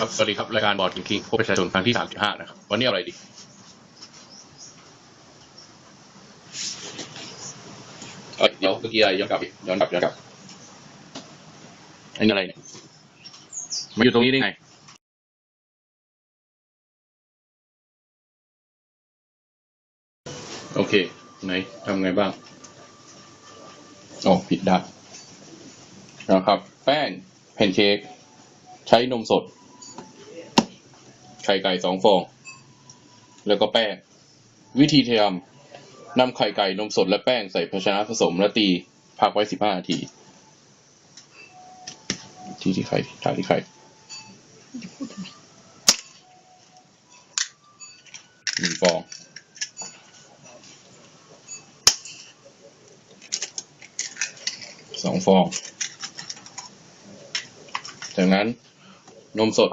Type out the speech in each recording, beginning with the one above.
ครับ สวัสดีครับ รายการบอร์ดคิงพบประชาชนครั้งที่ 35 นะครับ วันนี้อะไรดี เดี๋ยวเมื่อกี้อะไรย้อนกลับอีกย้อนกลับย้อนกลับอันนี้อะไรเนี่ยมาอยู่ตรงนี้ได้ไงโอเค ไหนทำไงบ้างโอ๋อผิดด้านนะครับ แป้งแพนเค้กใช้นมสด ไข่ไก่สองฟอง แล้วก็แป้ง วิธีทำนำไข่ไก่นมสดและแป้งใส่ภาชนะผสมและตีพักไว้สิบห้านาที ที่ที่ไข่ถ่ายที่ไข่หนึ่งฟองสองฟอง จากนั้นนมสด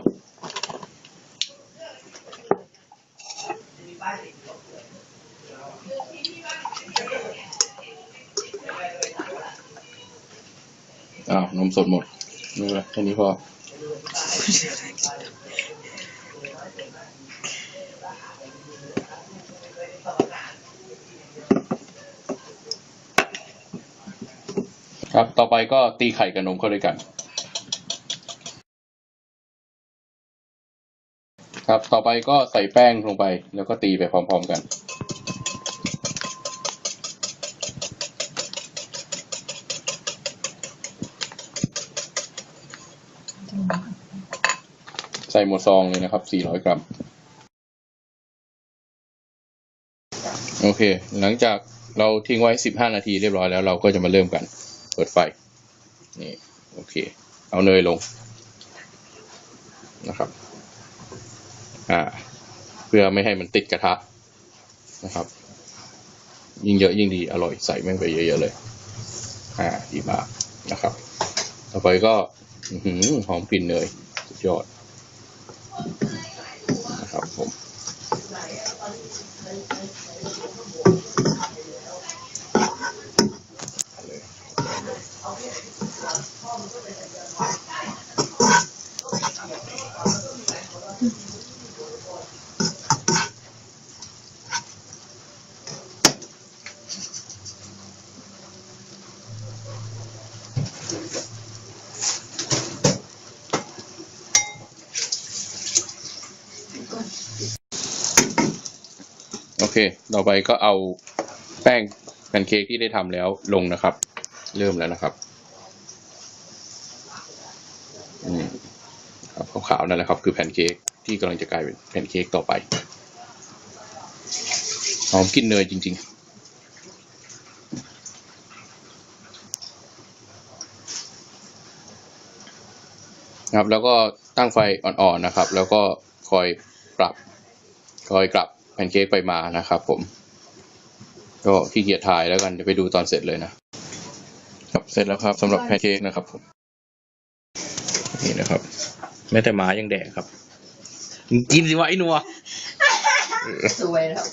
อ้าวนมสดหมดไม่เป็นไรแค่นี้พอครับ ต่อไปก็ตีไข่กับนมเข้าด้วยกัน ครับ ต่อไปก็ใส่แป้งลงไป แล้วก็ตีไปพร้อม ๆ กัน ใส่หมดซองเลยนะครับ 400 กรัม โอเค หลังจากเราทิ้งไว้ 15 นาทีเรียบร้อยแล้วเราก็จะมาเริ่มกัน เปิดไฟ นี่ โอเค เอาเนยลง นะครับ อ่า เพื่อไม่ให้มันติดกระทะนะครับ ยิ่งเยอะยิ่งดี อร่อย ใส่แม่งไปเยอะๆเลย อ่า ดีมากนะครับ ต่อไปก็หอมกลิ่นเนย สุดยอด นะครับผม โอเค ต่อไปก็เอาแป้งแพนเค้กที่ได้ทำแล้วลงนะครับ เริ่มแล้วนะครับอืมครับขาวๆนั่นแหละครับคือแพนเค้กที่กำลังจะกลายเป็นแพนเค้กต่อไปหอมกลินเนยจริง ๆครับแล้วก็ตั้งไฟอ่อนๆนะครับ แล้วก็คอยปรับ คอยกลับ แพนเค้กไปมานะครับผม ก็ขี้เกียจถ่ายแล้วกันเดี๋ยวไปดูตอนเสร็จเลยนะครับเสร็จแล้วครับสำหรับแพนเค้กนะครับผมนี่นะครับแม้แต่หมายังแดกครับ กินสิวะไอ้หนัว สวยแล้ว